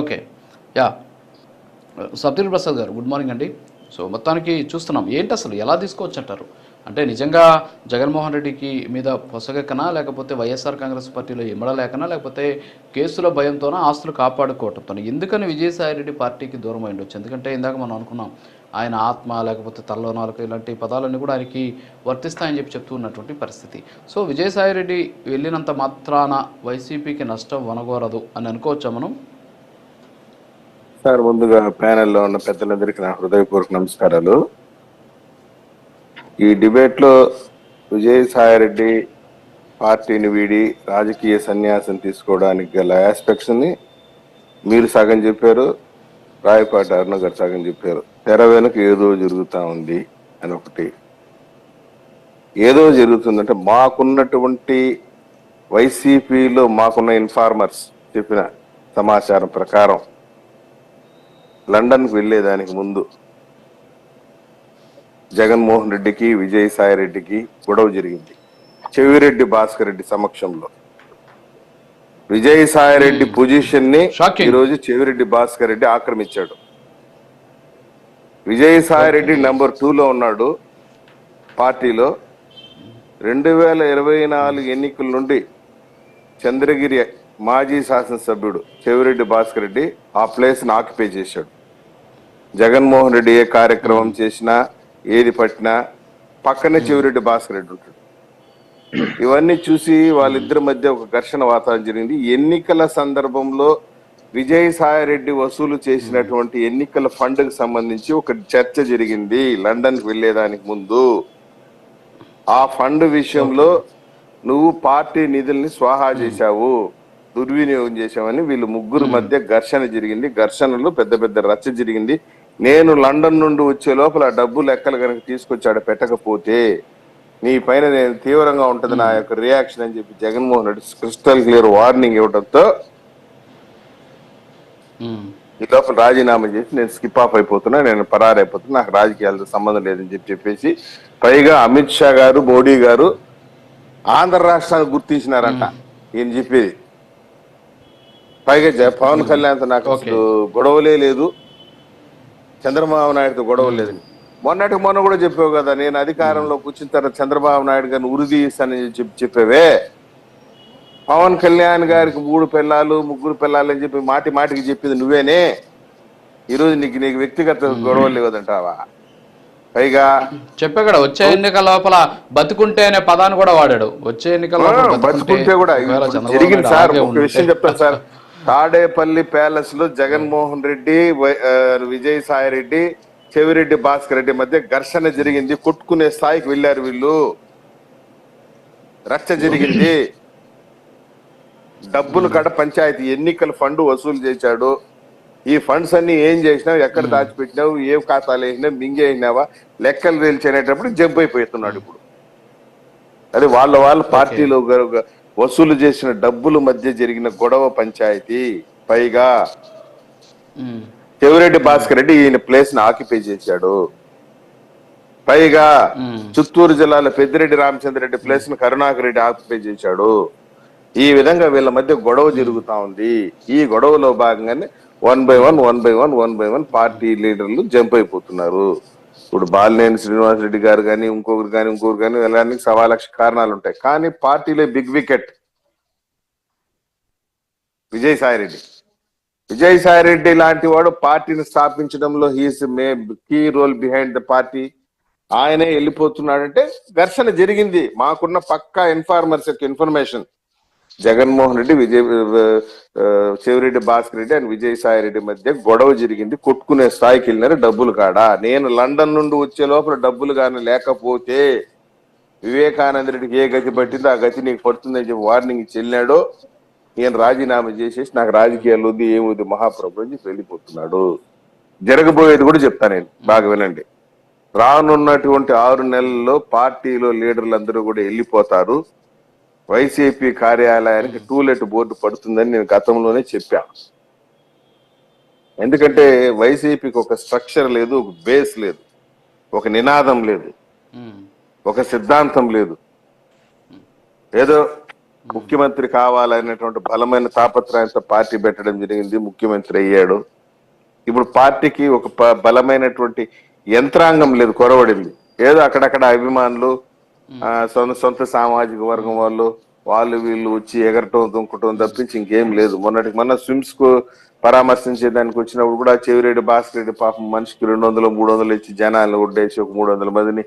Okay. Yeah. Sathyan Prasad గారు good morning అండి. So మొత్తానికి చూస్తున్నాం. ఏంటి అసలు? ఎలా తీసుకోవచ్చు అంటారు అంటే నిజంగా జగన్మోహన్ రెడ్డికి మీద పొసగకనా? లేకపోతే వైఎస్ఆర్ కాంగ్రెస్ పార్టీలో ఇమ్మడలేకనా లేకపోతే కేసుల భయంతోనా ఆస్తులు కాపాడుకోవటంతో ఎందుకని విజయసాయి రెడ్డి పార్టీకి దూరం అయి ఉండొచ్చు? ఎందుకంటే ఇందాక మనం అనుకున్నాం ఆయన ఆత్మ లేకపోతే తల్లనాలకు ఇలాంటి పదాలన్నీ కూడా ఆయనకి వర్తిస్తాయని చెప్పి చెప్తూ ఉన్నటువంటి పరిస్థితి. సో విజయసాయి రెడ్డి వెళ్ళినంత మాత్రాన వైసీపీకి నష్టం వనగోరదు అని అనుకోవచ్చా మనం? సార్ ముందుగా ప్యానెల్లో ఉన్న పెద్దలందరికీ నా హృదయపూర్వక నమస్కారాలు. ఈ డిబేట్లో విజయసాయి రెడ్డి పార్టీని వీడి రాజకీయ సన్యాసం తీసుకోవడానికి గల ఆస్పెక్ట్స్ని మీరు సగం చెప్పారు రాయపాటి అరుణ గారు సగం చెప్పారు. తెర వెనుక ఏదో జరుగుతూ ఉంది అని ఒకటి. ఏదో జరుగుతుందంటే మాకున్నటువంటి వైసీపీలో మాకున్న ఇన్ఫార్మర్స్ చెప్పిన సమాచారం ప్రకారం లండన్కు వెళ్ళేదానికి ముందు జగన్మోహన్ రెడ్డికి విజయసాయి రెడ్డికి గొడవ జరిగింది. చెవిరెడ్డి భాస్కర్ రెడ్డి సమక్షంలో. విజయసాయి రెడ్డి పొజిషన్ని Shocking. ఈ రోజు చెవిరెడ్డి భాస్కర్ రెడ్డి ఆక్రమించాడు. విజయసాయి రెడ్డి నెంబర్ టూ లో ఉన్నాడు పార్టీలో. రెండు వేల ఇరవై నాలుగు ఎన్నికల నుండి చంద్రగిరి మాజీ శాసనసభ్యుడు చెవిరెడ్డి భాస్కర్ రెడ్డి ఆ ప్లేస్ని ఆక్యుపై చేశాడు. జగన్మోహన్ రెడ్డి ఏ కార్యక్రమం చేసినా ఏది పట్టినా పక్కనే చెవిరెడ్డి భాస్కర్ రెడ్డి ఉంటాడు. ఇవన్నీ చూసి వాళ్ళిద్దరి మధ్య ఒక ఘర్షణ వాతావరణం జరిగింది. ఎన్నికల సందర్భంలో విజయసాయిరెడ్డి వసూలు చేసినటువంటి ఎన్నికల ఫండ్కి సంబంధించి ఒక చర్చ జరిగింది లండన్కి వెళ్ళేదానికి ముందు. ఆ ఫండ్ విషయంలో నువ్వు పార్టీ నిధుల్ని స్వాహా చేశావు దుర్వినియోగం చేశావని వీళ్ళు ముగ్గురు మధ్య ఘర్షణ జరిగింది. ఘర్షణలో పెద్ద పెద్ద రచ్చ జరిగింది. నేను లండన్ నుండి వచ్చే లోపల డబ్బు లెక్కలు కనుక తీసుకొచ్చాడు పెట్టకపోతే నీ పైన నేను తీవ్రంగా ఉంటది నా యొక్క రియాక్షన్ అని చెప్పి Jaganmohan Reddy crystal clear warning ఇవ్వడంతో. ఈ లోపల రాజీనామా చేసి నేను స్కిప్ ఆఫ్ అయిపోతున్నా నేను పరారైపోతున్నా నాకు రాజకీయాలతో సంబంధం లేదని చెప్పి చెప్పేసి పైగా అమిత్ షా గారు మోడీ గారు ఆంధ్ర రాష్ట్రాన్ని గుర్తించినారంట ఈయన చెప్పేది. పైగా జ- పవన్ కళ్యాణ్తో నాకు అసలు గొడవలే లేదు. చంద్రబాబు నాయుడుతో గొడవ లేదని మొన్నటి మొన్న కూడా చెప్పావు కదా నేను అధికారంలో కూర్చున్న తర్వాత చంద్రబాబు నాయుడు గారిని ఉరిదీస్తానని చెప్పి చెప్పావే. పవన్ కళ్యాణ్ గారికి మూడు పిల్లలు ముగ్గురు పిల్లలు అని చెప్పి మాటి మాటికి చెప్పింది నువ్వేనే. ఈరోజు నీకు నీకు వ్యక్తిగత గొడవలు లేవదంటావా పైగా చెప్పే కదా వచ్చే ఎన్నికల లోపల బతుకుంటే అనే పదాన్ని కూడా వాడాడు. వచ్చే ఎన్నికల బతుకుంటే కూడా జరిగింది సార్ ఒక విషయం చెప్తాను సార్. తాడేపల్లి ప్యాలెస్లో జగన్మోహన్ రెడ్డి విజయసాయి రెడ్డి చెవిరెడ్డి భాస్కర్ రెడ్డి మధ్య ఘర్షణ జరిగింది. కొట్టుకునే స్థాయికి వెళ్ళారు వీళ్ళు. రచ్చ జరిగింది. డబ్బులు కడ పంచాయతీ ఎన్నికల ఫండ్ వసూలు చేశాడు. ఈ ఫండ్స్ అన్ని ఏం చేసినావు? ఎక్కడ దాచిపెట్టినావు? ఏ ఖాతాలు వేసినావు? మింగేసినావా లెక్కలు తేల్చేటప్పుడు జంప్ అయిపోతున్నాడు ఇప్పుడు. అది వాళ్ళ వాళ్ళ పార్టీలో వసూలు చేసిన డబ్బుల మధ్య జరిగిన గొడవ పంచాయతీ పైగా. చెవిరెడ్డి భాస్కర్ రెడ్డి ఈయన ప్లేస్ని ఆక్యుపై చేశాడు పైగా. చిత్తూరు జిల్లాలో పెద్దిరెడ్డి రామచంద్ర రెడ్డి ప్లేస్ని కరుణాకర్ రెడ్డి ఆక్యుపై చేశాడు ఈ విధంగా వీళ్ళ మధ్య గొడవ జరుగుతా ఉంది ఈ గొడవలో భాగంగానే one by one one by one one by one party లీడర్లు జంప్ అయిపోతున్నారు ఇప్పుడు బాలినేని శ్రీనివాస్ రెడ్డి గారు కానీ ఇంకొకరు కానీ ఇంకొకరు కానీ వెళ్ళడానికి సవా లక్ష కారణాలు ఉంటాయి. కానీ పార్టీలో బిగ్ వికెట్. విజయసాయిరెడ్డి విజయసాయిరెడ్డి రెడ్డి లాంటి వాడు పార్టీని స్థాపించడంలో he's may key role behind the party. ఆయనే వెళ్ళిపోతున్నాడంటే ఘర్షణ జరిగింది. మాకున్న పక్కా ఇన్ఫార్మర్స్ యొక్క ఇన్ఫర్మేషన్. జగన్మోహన్ రెడ్డి విజయ్ చెవిరెడ్డి భాస్కర్ రెడ్డి అండ్ విజయసాయి రెడ్డి మధ్య గొడవ జరిగింది. కొట్టుకునే స్థాయికి వెళ్ళినారు డబ్బులు కాడా. నేను లండన్ నుండి వచ్చే లోపల డబ్బులు కానీ లేకపోతే వివేకానంద రెడ్డికి ఏ గతి పట్టిందో ఆ గతి నీకు పడుతుందని చెప్పి వార్నింగ్ ఇచ్చి వెళ్ళినాడో. నేను రాజీనామా చేసేసి నాకు రాజకీయాలు వద్దు ఏముంది మహాప్రభు అని చెప్పి వెళ్ళిపోతున్నాడు. జరగబోయేది కూడా చెప్తాను నేను బాగా వినండి. రానున్నటువంటి ఆరు నెలల్లో పార్టీలో లీడర్లు అందరూ కూడా వెళ్ళిపోతారు. వైసీపీ కార్యాలయానికి టూలెట్ బోర్డు పడుతుందని నేను గతంలోనే చెప్పా ఎందుకంటే వైసీపీకి ఒక స్ట్రక్చర్ లేదు ఒక బేస్ లేదు ఒక నినాదం లేదు. ఒక సిద్ధాంతం లేదు. ఏదో ముఖ్యమంత్రి కావాలనేటువంటి బలమైన తాపత్రయంతో పార్టీ పెట్టడం జరిగింది ముఖ్యమంత్రి అయ్యాడు. ఇప్పుడు పార్టీకి ఒక బలమైనటువంటి యంత్రాంగం లేదు కొరవడింది. ఏదో అక్కడక్కడ అభిమానులు సొంత సొంత సామాజిక వర్గం వాళ్ళు వాళ్ళు వీళ్ళు వచ్చి ఎగరటం దుంకటం తప్పించి ఇంకేం లేదు. మొన్నటికి మొన్న స్విమ్స్కు పరామర్శించే దానికి వచ్చినప్పుడు కూడా చెవిరెడ్డి భాస్కర్ రెడ్డి పాపం మనిషికి రెండు వందలు మూడు వందలు ఇచ్చి జనాలను ఒడ్డేసి ఒక మూడు వందల మందిని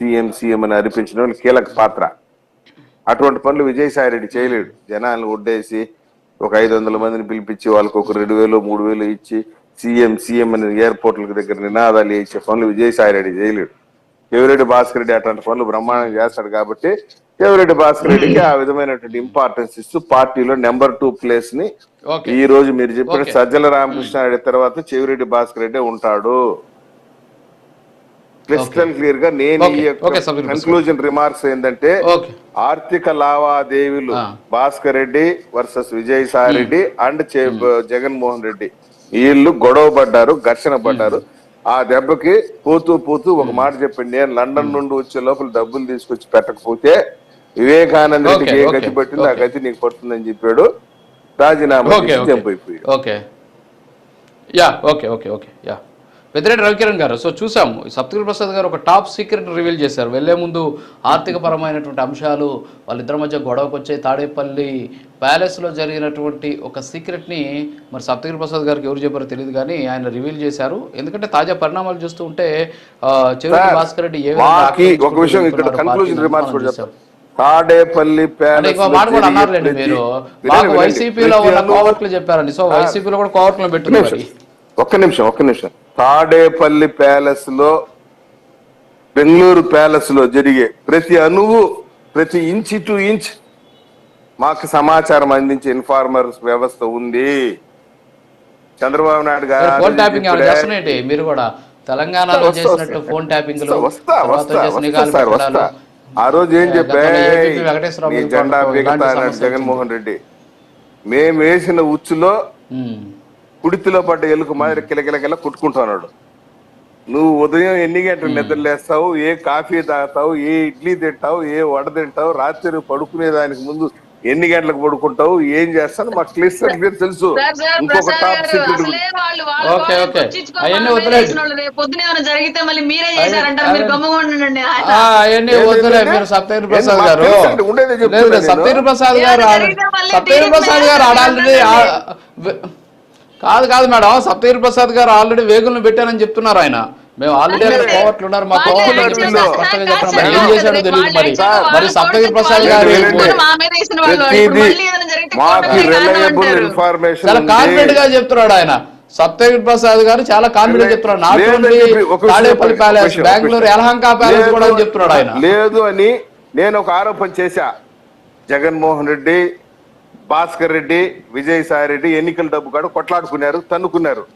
సీఎం సీఎం అని అనిపించిన వాళ్ళు కీలక పాత్ర. అటువంటి పనులు విజయసాయి రెడ్డి చేయలేడు. జనాలను ఒడ్డేసి ఒక ఐదు వందల మందిని పిలిపించి వాళ్ళకి ఒక రెండు వేలు మూడు వేలు ఇచ్చి సీఎం సీఎం అని ఎయిర్పోర్ట్ల దగ్గర నినాదాలు ఇచ్చే పనులు విజయసాయి రెడ్డి చేయలేడు. చెవిరెడ్డి భాస్కర్ రెడ్డి అట్లాంటి పనులు బ్రహ్మాండంగా చేస్తాడు కాబట్టి చెవిరెడ్డి భాస్కర్ రెడ్డికి ఆ విధమైనటువంటి ఇంపార్టెన్స్ ఇస్తూ పార్టీలో నెంబర్ టూ ప్లేస్ని ఈ రోజు మీరు చెప్పిన. సజ్జల రామకృష్ణారెడ్డి తర్వాత చెవిరెడ్డి భాస్కర్ రెడ్డి ఉంటాడు. క్రిస్టల్ క్లియర్గా నేను ఈ Basri. కన్క్లూజన్ రిమార్క్స్ ఏంటంటే ఆర్థిక లావాదేవీలు. Bhaskar Reddy versus Vijayasai Reddy and Jaganmohan Reddy. వీళ్ళు గొడవ పడ్డారు ఘర్షణ పడ్డారు. ఆ దెబ్బకి పోతూ పోతూ ఒక మాట చెప్పండి. నేను లండన్ నుండి వచ్చే లోపల డబ్బులు తీసుకొచ్చి పెట్టకపోతే వివేకానంద రెడ్డికి ఏ గతి పట్టిందో ఆ. గతి నీకు పడుతుందని చెప్పాడు. రాజీనామా okay ya okay okay okay ya Peddireddy Ravikiran గారు సో చూసాము సప్తగిరి ప్రసాద్ గారు ఒక టాప్ సీక్రెట్ రివీల్ చేశారు. వెళ్ళే ముందు ఆర్థిక పరమైనటువంటి అంశాలు వాళ్ళిద్దరి మధ్య గొడవకు వచ్చే తాడేపల్లి ప్యాలెస్లో జరిగినటువంటి ఒక సీక్రెట్ని మరి సప్తగిరి ప్రసాద్ గారికి ఎవరు చెప్పారో తెలియదు కానీ ఆయన రివీల్ చేశారు. ఎందుకంటే తాజా పరిణామాలు చూస్తూ ఉంటే చెవిరెడ్డి భాస్కర్ రెడ్డి ఏ ఒక విషయం ఇక్కడ కన్క్లూజన్ రిమార్క్స్ కూడా. తాడేపల్లి వైసీపీలో చెప్పారండి. సో వైసీపీలో కూడా కోవర్ట్లు పెట్టుకున్నారు ఒక్క నిమిషం ఒక్క నిమిషం. తాడేపల్లి ప్యాలెస్లో బెంగళూరు ప్యాలెస్లో జరిగే ప్రతి అణువు ప్రతి ఇంచ్ టు ఇంచ్ మాకు సమాచారం అందించే ఇన్ఫార్మర్ వ్యవస్థ ఉంది. చంద్రబాబు నాయుడు గారు మీరు కూడా తెలంగాణలో వస్తా, చేసినట్టు వస్తా. ఫోన్ ట్యాపింగ్ వస్తా, వస్తా వస్తా వస్తా సార్ వస్తా. ఆ రోజు ఏం చెప్పా? జెండా జగన్మోహన్ రెడ్డి. మేము వేసిన ఉచ్చులో కుడితిలో పడ్డ ఎలుక మాదిరి కిలకిలకిల కుట్టుకుంటున్నాడు. నువ్వు ఉదయం ఎన్ని గంటలు నిద్ర లేస్తావు? ఏ కాఫీ తాగుతావు? ఏ ఇడ్లీ తింటావు? ఏ వడ తింటావు? రాత్రి పడుకునే దానికి ముందు ఎన్ని గంటలకు పడుకుంటావు? ఏం చేస్తాను మాకు క్లియర్ క్లియర్ తెలుసు. ఇంకొక టాప్ సీక్రెట్ అసలే వాళ్ళు వాళ్ళ ఓకే, ఓకే. అవన్నీ పొద్దున ఏమైనా జరిగితే మళ్ళీ మీరే చేశారంటారు? మీరు ఆయన. అవన్నీ ఏంది? మీరు ఏంది, ప్రసాద్ గారు. ఉండేదే. సప్తగిరి ప్రసాద్ గారు టీడీపీ ప్రసాద్ గారు అంటారండి. కాదు కాదు మేడం సప్తగిరి ప్రసాద్ గారు ఆల్రెడీ వేగులను పెట్టానని చెప్తున్నారు ఆయన. మేము ఆల్రెడీ కోవట్లు ఉన్నారు మా కోవట్లు స్పష్టంగా ఏం చేశాడో తెలియదు మరి. మరి సప్తగిరి ప్రసాద్ గారు చాలా కాన్ఫిడెంట్గా చెప్తున్నాడు ఆయన. సప్తగిరి ప్రసాద్ గారు చాలా కాన్ఫిడెంట్ చెప్తున్నాడు. నాట్ లేదని ఓన్లీ చెప్పి ఒక విషయం తాడేపల్లి ప్యాలెస్ బెంగళూరు. యలహంక ప్యాలెస్ కూడా చెప్తున్నాడు ఆయన. లేదు అని నేను ఒక ఆరోపణ చేశా. జగన్మోహన్ రెడ్డి భాస్కర్ రెడ్డి విజయసాయి రెడ్డి ఎన్నికల డబ్బు కాడ కొట్లాడుకున్నారు తన్నుకున్నారు.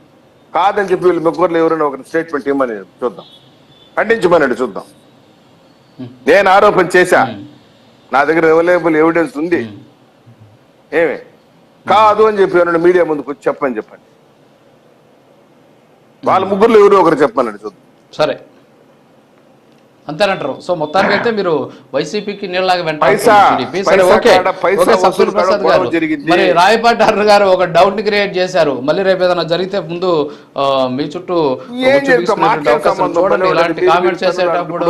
కాదని చెప్పి వీళ్ళు ముగ్గురులో ఎవరైనా ఒక స్టేట్మెంట్ ఇవ్వమని చూద్దాం. ఖండించమనండి చూద్దాం. నేను ఆరోపణ చేశా. నా దగ్గర అవైలబుల్ ఎవిడెన్స్ ఉంది. ఏమే? కాదు అని చెప్పి ఎవరైనా మీడియా ముందుకు వచ్చి చెప్పని చెప్పండి. వాళ్ళ ముగ్గురులో ఎవరు ఒకరు చెప్పమనండి చూద్దాం. సరే. అంతేనంటారు. సో మొత్తానికి అయితే మీరు వైసీపీకి నీళ్ళలాగా వెంట పైసా, టీడీపీ. సరే పైసా ఓకే. కాడ పైసా ఓకే సత్తుల వసూలు కాడ ప్రసాద్ గొడవ గారు జరిగింది. మరి రాయపాటి అర్ర గారు ఒక డౌట్ని క్రియేట్ చేశారు. మళ్ళీ రేపు ఏదైనా జరిగితే ముందు మీ చుట్టూ? చూడండి. ఇలాంటి తెలియదు చేసేటప్పుడు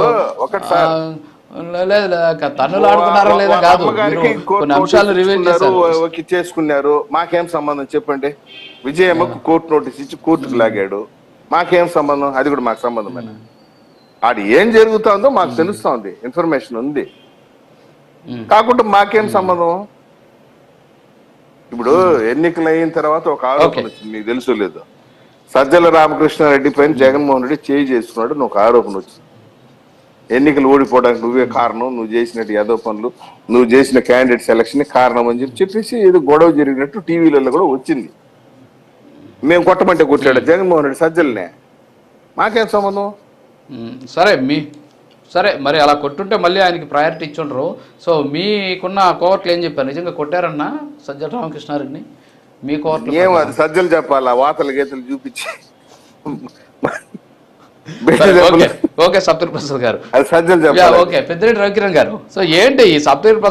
లేదు లేదు, తన్నులు ఆడుకున్నారా లేదా వాళ్ళ కాదు. కొన్ని రివీల్ చేశారు. ఓకే చేసుకున్నారు. మాకేం సంబంధం చెప్పండి? విజయమ్మకు కోర్టు నోటీస్ ఇచ్చి కోర్టుకు లాగాడు. మాకేం సంబంధం? అది కూడా మాకు సంబంధం అది ఏం జరుగుతుందో మాకు తెలుస్తోంది. ఇన్ఫర్మేషన్ ఉంది. కాకుండా మాకేం సంబంధం? ఇప్పుడు ఎన్నికలు అయిన తర్వాత ఒక ఆరోపణ. వచ్చింది. మీకు తెలుసు లేదు. సజ్జల రామకృష్ణారెడ్డి పైన జగన్మోహన్ రెడ్డి చేయి చేసుకున్నాడు ఒక ఆరోపణ వచ్చింది. ఎన్నికలు ఓడిపోవడానికి నువ్వే కారణం నువ్వు చేసినట్టు యాదవ్ పనులు నువ్వు చేసిన క్యాండిడేట్ సెలక్షన్ కారణం అని చెప్పి చెప్పేసి ఏదో గొడవ జరిగినట్టు టీవీలలో కూడా వచ్చింది. మేము కొట్టమంటే కొట్టాడు జగన్మోహన్ రెడ్డి సజ్జలనే. మాకేం సంబంధం? సరే మీ సరే మరి అలా కొట్టుంటే మళ్ళీ ఆయనకి ప్రయారిటీ ఇచ్చుండ్రు. సో మీకున్న కోర్టులు ఏం చెప్పారు? నిజంగా కొట్టారన్నా సజ్జల రామకృష్ణారెడ్డిని? మీ కోర్టు ఏం అది సజ్జలు చెప్పాలా? వాతలు గీతలు చూపించి. ఓకే సప్తగిరి ప్రసాద్ గారు. ఓకే పెద్దిరెడ్డి రవికిరణ్ గారు. సో ఏంటి ఈ సప్తగిరి ప్రసాద్